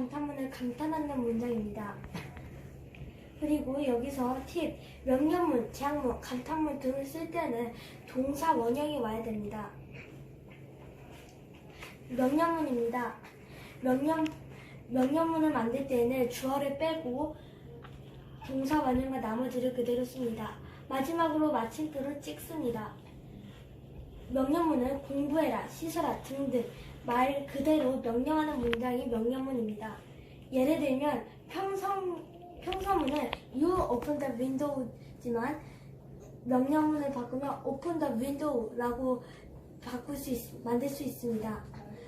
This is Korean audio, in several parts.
감탄문을 감탄하는 문장입니다. 그리고 여기서 팁, 명령문, 제약문, 감탄문 등을 쓸 때는 동사 원형이 와야 됩니다. 명령문입니다. 명령, 명령문을 만들 때는 주어를 빼고 동사 원형과 나머지를 그대로 씁니다. 마지막으로 마침표를 찍습니다. 명령문은 공부해라, 씻어라 등등 말 그대로 명령하는 문장이 명령문입니다. 예를 들면 평성, 평서문은 You open the window지만 명령문을 바꾸면 Open the window라고 바꿀 수 있, 만들 수 있습니다.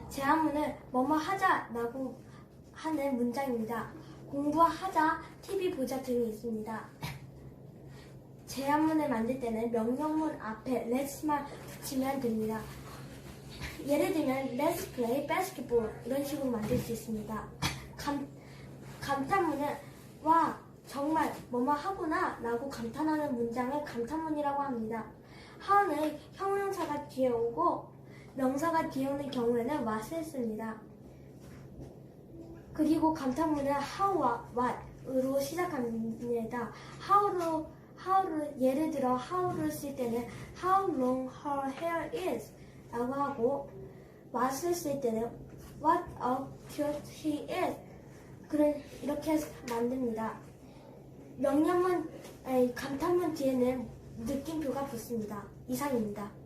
제한문은 뭐뭐 하자라고 하는 문장입니다. 공부하자, TV 보자 등이 있습니다. 제한문을 만들 때는 명령문 앞에 let's만 붙이면 됩니다. 예를 들면 let's play basketball 이런 식으로 만들 수 있습니다. 감, 감탄문은 와 정말 뭐뭐 하구나 라고 감탄하는 문장을 감탄문이라고 합니다. 하는 형용사가 뒤에 오고 명사가 뒤에 오는 경우에는 what을 씁니다. 그리고 감탄문은 how와 what으로 시작합니다. how로 how를 예를 들어 how를 쓸 때는 how long her hair is 라고 하고 what을 쓸 때는 what a cute he is 그런 이렇게 만듭니다. 명령문 아니 감탄문 뒤에는 느낌표가 붙습니다. 이상입니다.